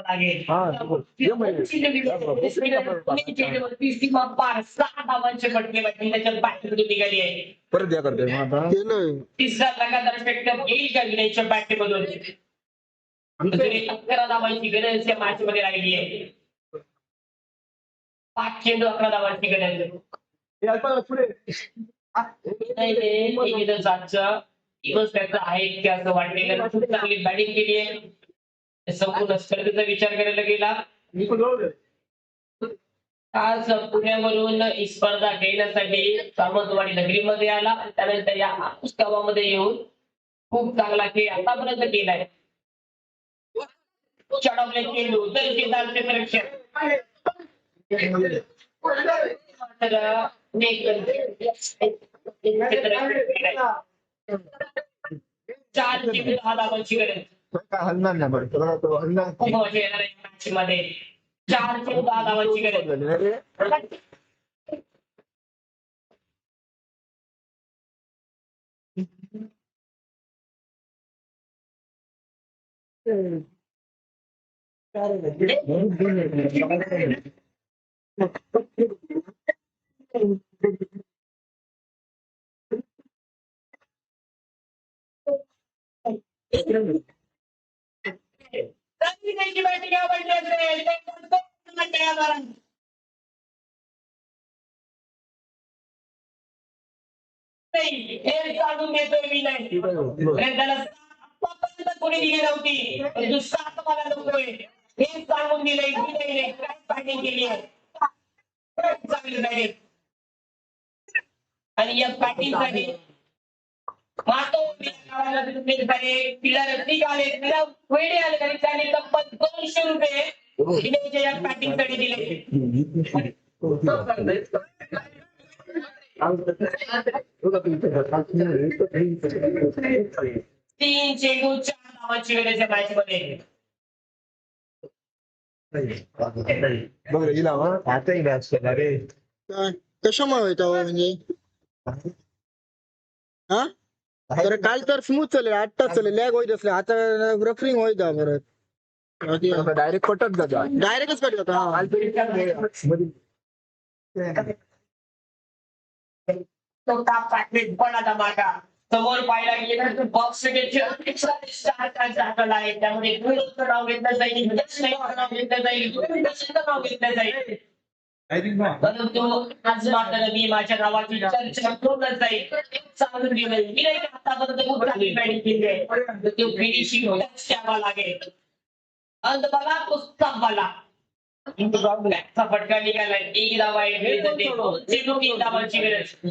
लागेल हा। ये द्या करते आता तिसरा लगातार षटकार येईल का विनयच्या बॅटरीमधून दुसरी अकरा धावांची गरज या मॅच मध्ये लागली आहे. पाच चेंडू अकरा धावांची गरज दिवस त्याचा आहे की असं खूप चांगली बॅटिंग केली आहे. संपूर्ण स्पर्धेचा विचार करायला गेला. आज पुण्यावरून ही स्पर्धा खेळण्यासाठी सावंतवाडी नगरीमध्ये आला. त्यानंतर या गावामध्ये येऊन खूप चांगला खेळ आतापर्यंत केलाय चढवले चेंडू दर्जेदार क्षेत्ररक्षण तर क्षेत्ररक्षण केलंय. चार चेंडू दहा धावांची गरज चार चेंडू दहा धावांची गरज चांगली हे कोणी दिली नव्हती दुसरा आता मला नकोय हे सांगून दिलंय की नाही नाही, काय बॅटिंग केली आहे चांगली बॅटिंग आणि या बॅटिंग साठी मातो निघाले तिला वेळे आले साठी दिले तीन चेंडू चार धावांची आहे मॅच मध्ये बघ केला तर स्मूथ चालेल आठ तास लॅग होईत असले आता रफरिंग होईत परत डायरेक्ट कटत जातो डायरेक्टच कट होता हा तो समोर पाहायला गेलं तर बॉक्स त्यामध्ये नाव घेतलं जाईल नाव घेतलं जाईल नाव घेतलं जाईल परंतु आज मात्र मी माझ्या नावाची चर्चा जाईल चालून गेलं मी नाही आतापर्यंत खूप चांगली बॅटिंग केली आहे तो फिनिशिंग द्यावा लागेल अंत बघा पुस्तक बघा फटका निघालाय एक धावा दोन धावांची गरज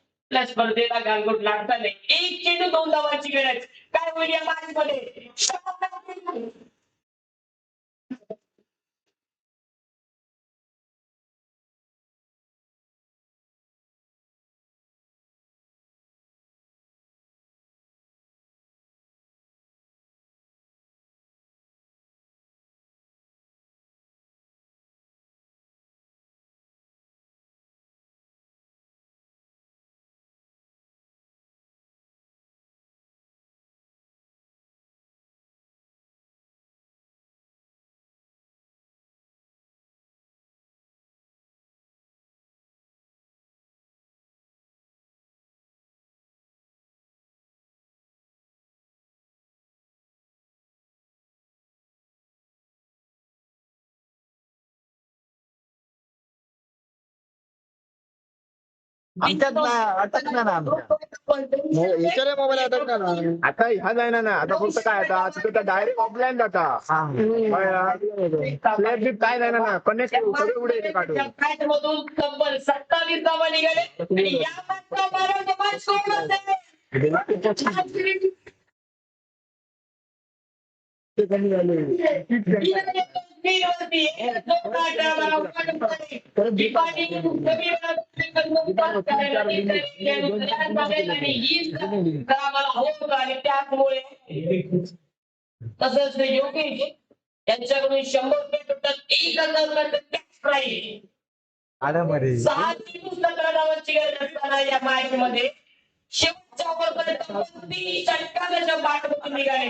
आपल्या स्पर्धेला गालगोट लागता नाही एक चेंडू दोन धावांची गरज काय होईल या मॅच मध्ये अटकणार ना आमच्या. याच्या मोबाईल अटकणार ना आता ह्या जायना ना. आता फक्त काय आता आता डायरेक्ट ऑफलाईन जाता. स्लॅब बीब काय जायना ना. कनेक्ट सगळे उडे येते काढून. सत्तावीस निघाले तसंच योगेश यांच्याकडून शंभर रुपये टोटल एक हजार टॅक्स प्राईज सहा दिवस तक्रारावरची गरज असताना या माहितीमध्ये शेवटच्या ऑफर पर्यंत तीन षटकाराच्या पाठवून निघाले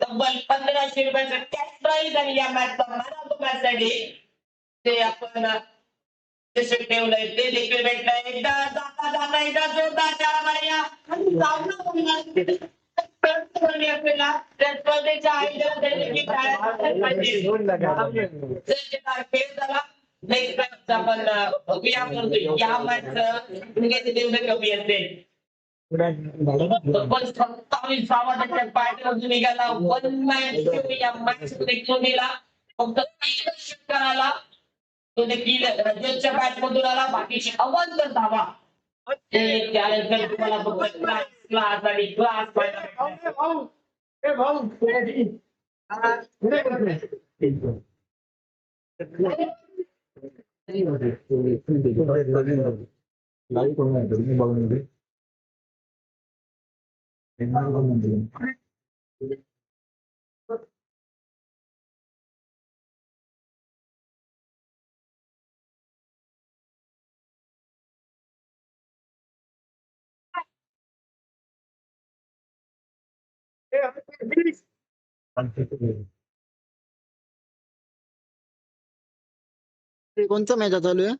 तब्बल पंधराशे रुपयाचं कॅश प्राईज आणि या मॅचचा मॅन ऑफ़ द ते आपण चषक ठेवलंय ते देखील भेटलंय एकदा जाता जाता एकदा जोरदार टाळ्या मारूया. त्या स्पर्धेच्या आयोजनासाठी खेळ झाला नेक्स्ट मॅच आपण या मॅच निघायचे कमी असेल पण सत्तावीसावा त्याच्या पायथ्यामधून निघाला. वन मॅच या मॅच देखील गेला. फक्त एकच षटकार आला. तो देखील रजतच्या बॅट मधून आला. बाकीचे अवांतर धावा. ते त्यानंतर तुम्हाला फक्त क्लास क्लास आणि क्लास पाहायला भेटणार. लाईव्ह करून मी बघून घे. कोणचा मॅच चालू आहे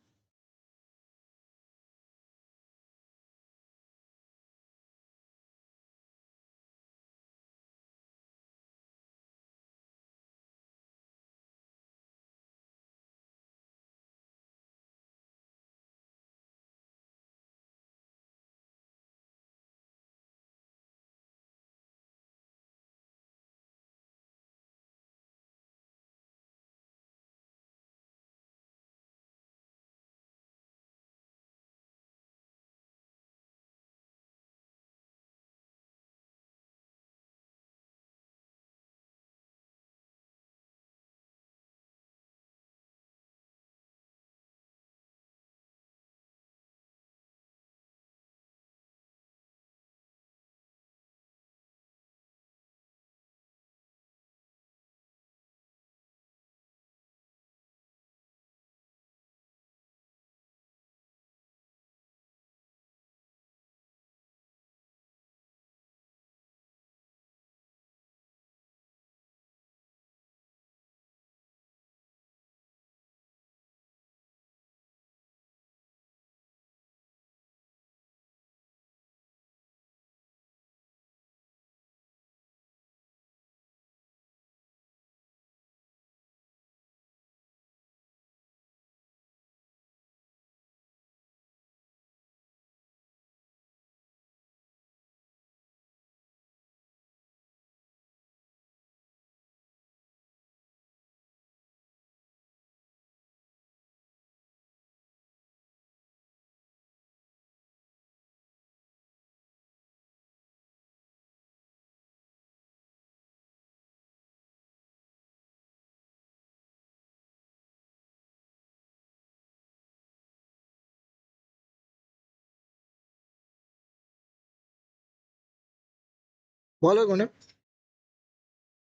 बॉलर कोण आहे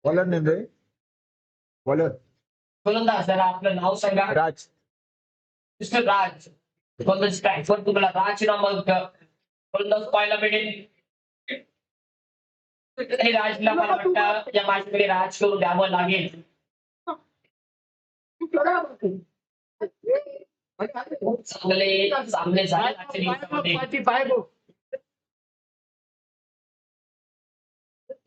बॉलर नाही रे। बॉलर गोलंदाज जरा आपलं नाव सांगा राज। मिस्टर राज। गोलंदाज स्ट्राईकवर तुम्हाला राज नामक। गोलंदाज पाहायला भेटेल राजला मला वाटतं या मॅचमध्ये राज करून द्यावं लागेल चांगले सामने झाले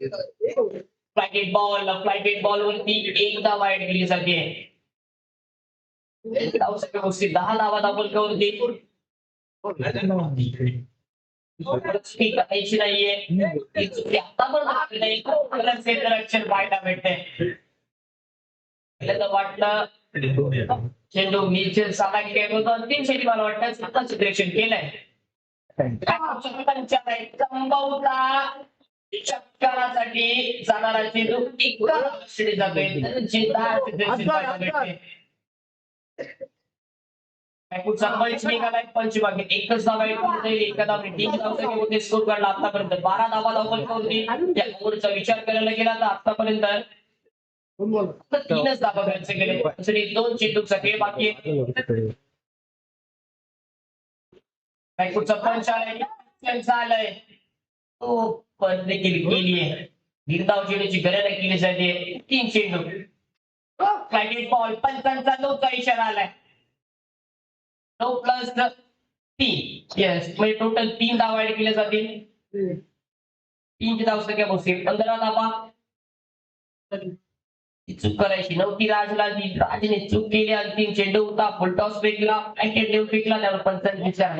फ्लायटेड बॉल फ्लायटेड बॉल वरती एकदा वाईट गेली जाते गोष्टी दहा धावा दाबल करून करायची नाहीये. आता पण नाही. अक्षर पाहायला भेटते वाटलं चेंडू नीचे साधा खेळ होतो अंतिम शेती मला वाटतं केलंय. चक्करासाठी जाणारा चेंडू एका धावेसाठी जातोय पुढचा पंच निघालाय पंच बाकी एकच धावा येऊन जाईल एका धावने तीन धावसाठी होते स्कोर काढला आतापर्यंत बारा धावा धावल होती. त्या ओव्हरचा विचार करायला गेला तर आतापर्यंत तीनच धावा दोन चेंडूचा खेळ बाकी पुढचा पंच आलाय. आलाय. पण देखील गेली आहे निर्धाव चेंडूची गणना केली जाते तीन चेंडू फ्लायटेड बॉल पंचांचा नऊचा इशारा आलाय नऊ प्लस तीन। येस म्हणजे टोटल तीन धावा ऍड केल्या जातील तीनची धाव संख्या पंधरा धावा चूक करायची नव्हती राजला राजने चूक केली अंतिम चेंडू होता फुलटॉस फेकला पॅकेट देऊ फेकला त्यावर पंचांचा विचार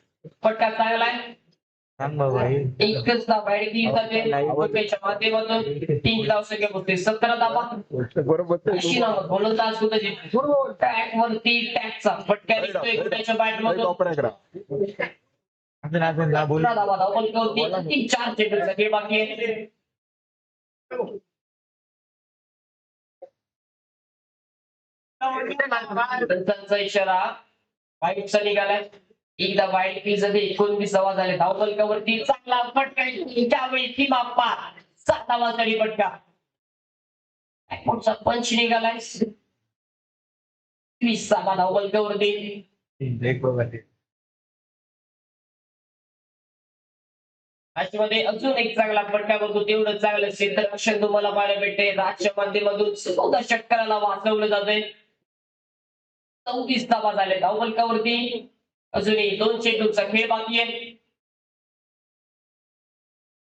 फटका काय आहे. एकच दाबा रुपयाच्या माध्यमातून तीन धाव सगळे होते सतरा दाबा. बरोबर अशी नाव बोलत आज कुठे टॅक हो, वरती टॅकचा फटका दिसतोय कुठ्याच्या बॅट मधून पण चार चेंडू सगळे बाकी हो. इशारा. वाईटचा निघालाय. एकदा वाईट पीस एकोणवीस धावा झाले धावफलकावरती चांगला फटका त्यावेळी ती बाप्पा सात धावासाठी फटका. पुढचा पंच निघालाय. वीस धावा धावफलकावरती मध्ये अजून एक चांगला फटका बघतो तेवढं चांगलं क्षेत्ररक्षण तुम्हाला पाहायला भेटते राजच्या माध्यमातून चौदा षटकाराला वाचवलं जातंय. चौतीस धावा झाले. धावफलकावरती अजूनही दोन चेंडूचा खेळ बाकी आहे.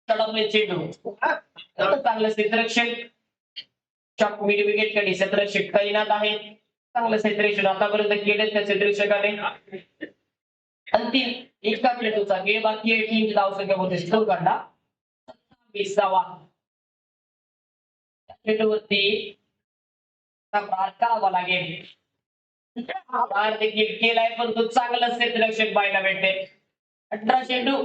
तडपले चेंडू. चांगलं क्षेत्रक्षण चॉक मिड विकेटकडे क्षेत्रक्षक तैनात आहे चांगलं क्षेत्रक्षण आतापर्यंत केलं त्या क्षेत्रक्षकाने अंतिम एका चेंडूचा खेळ बाकी आहे. टीम धावसंख्या होते स्टोर काढला विसावा धावा चेंडूवरती तक्रार करावा लागेल. देखील केलाय पण तो चांगला क्षेत्ररक्षक पाहायला भेटते अठरा चेंडू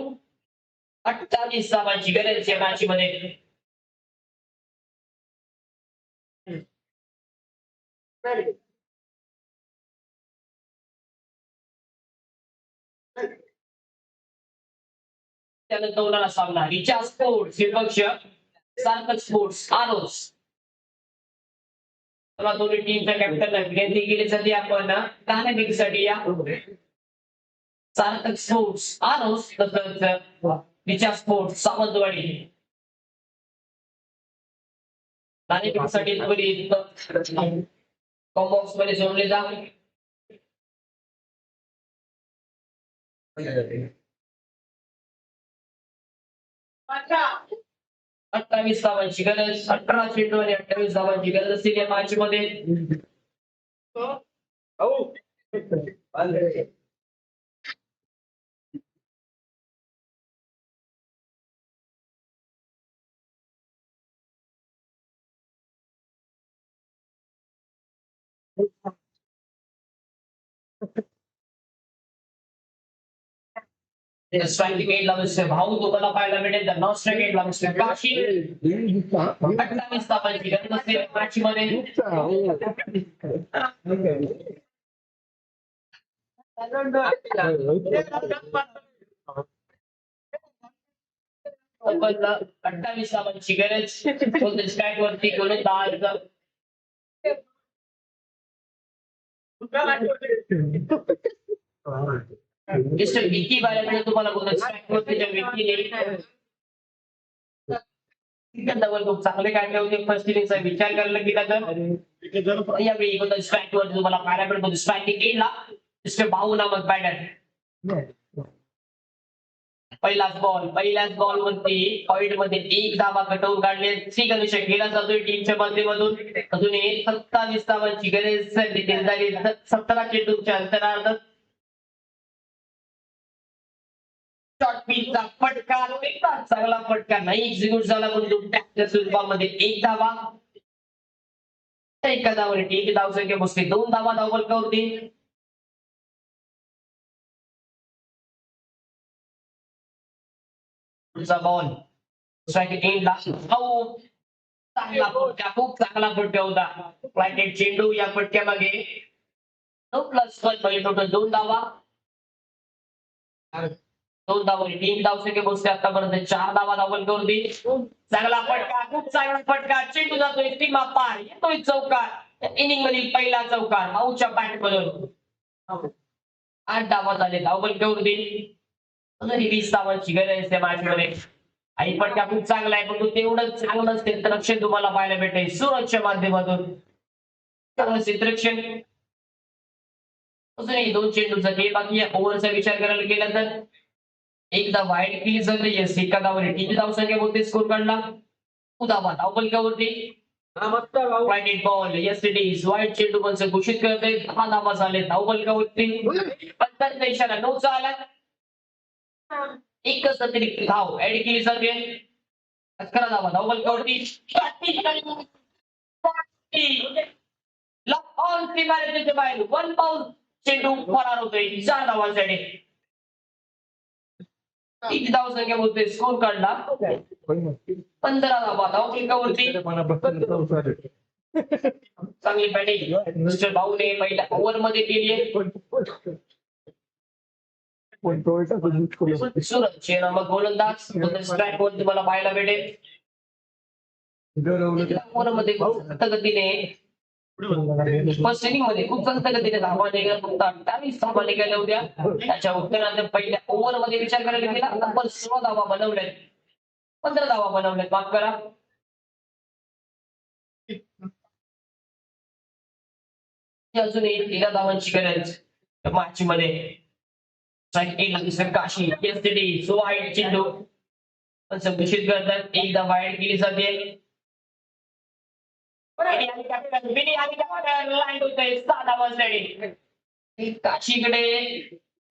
अठ्ठावीस धावांची गरज या मॅच मध्ये त्यानंतर सामना रिचार्ज स्पोर्ट्स विपक्ष सार्थक स्पोर्ट्स आरोस तेव्हा दोन्ही टीमच्या कॅप्टन केली जाते आपण नाणेफेकीसाठी या सार्थक स्पोर्ट्स आरोस तसंच रिचार्ज स्पोर्ट्स सावंतवाडी नाणेफेकीसाठी दोन्ही कॉम्बॉक्स मध्ये जोडले जा अठ्ठावीस धावांची गरज, अठरा चेंडू आणि अठ्ठावीस धावांची गरज असतील या मॅच मध्ये Thank you. स्ट्रायकिंग एंडला मिस्टर भाऊ तुम्हाला पाहायला मिळेल तर नॉन स्ट्राईक एंडला मिस्टर काशी अठ्ठावीस धावांची गरज असलेल्या मॅच मध्ये तब्बल अठ्ठावीस धावांची गरज स्ट्राईक वरती करून दहा हज़ार मिस्टर विकी बाहेर तुम्हाला खूप चांगले काढले होते फ़र्स्ट इनिंगचा विचार करायला गेला तर यावेळी कोणत्या स्ट्राईक वर तुम्हाला पाहायला मिळतो स्ट्राईकिंग एंडला मिस्टर भाऊ नामक बॅटर पहिलाच बॉल पहिल्याच बॉल वरती पॉइंट मध्ये एक धावा कटवून काढले श्री गणेश केला जातोय टीमच्या माध्यमातून अजून एक सत्तावीस धावांची गरज झाली सतरा चेंडूच्या अंतरार्धात शॉर्ट फटका. चांगला फटका नाही एक्झिक्यूट झाला म्हणून टॅकच्या स्वरूपामध्ये एक धावा. एका धावर एक धाव संख्या बसते. दोन धावा धावल होती पुढचा बॉल चांगला खूप चांगला फटका होता. फ्लायटेड चेंडू या फटक्यामागे. नऊ प्लस वन म्हणजे टोटल दोन धावा. दोन धावा तीन धाव बसते आतापर्यंत. चार धावा धावल होती चांगला फटका. खूप चांगला फटका. चेंडू जातोय सीमा पार. येतोय चौकार. इनिंग मधील पहिला चौकार. माऊच्या बॅट मधून आठ धावा झाले धावल होती तरी वीस धावांची गरज असते त्या आई आणि फटका खूप चांगला आहे. परंतु तेवढं चांगलं क्षेत्ररक्षण तुम्हाला पाहायला भेटेल. सुरतच्या माध्यमातून. चांगलं क्षेत्ररक्षण अजूनही दोन चेंडूचा खेळ बाकी ओव्हरचा विचार करायला गेला तर. एकदा वाईट केली झाली येस एका धावाने किती धाव संख्या बोलते स्कोर काढला तू धावा धावपलकावरती वाईट बॉल इज़ वाईट चेंडू पण घोषित करते दहा धावा झाले धावपलकावरती पंचांचा इशारा नऊचा आला एकच अतिरिक्त धाव ऍड केली जाते अकरा धावा धावपलकावरती ऑन सीमारेषेच्या बाहेर वन बाउल चेंडू फरार होतोय चार धावांसाठी किती धाव संख्या बोलतोय स्कोर काढला पंधरा धावा धावपलकावरती चांगली बॅटिंग मिस्टर भाऊने पहिल्या ओव्हर मध्ये केली आहे सुरतचे गोलंदाज स्ट्राईक वर तुम्हाला पाहायला भेटेल ओव्हर मध्ये गतीने फर्स्ट इनिंगमध्ये खूप गतीने धावा निघाल्या फक्त अठ्ठावीस धावा निघाल्या होत्या त्याच्या उत्तरार्ध पहिल्या ओव्हरमध्ये विचार करायला गेला. नंबर सोळा धावा बनवल्यात पंधरा धावा बनवल्यात माफ करा. अजून एक तेरा धावांची गरज. मॅच मध्ये एक काशी एसटी सो वाईट चेंडू पण संघर्षित करतात. एकदा वाईट केली जाते. आणि साधा बस रेडी काशीकडे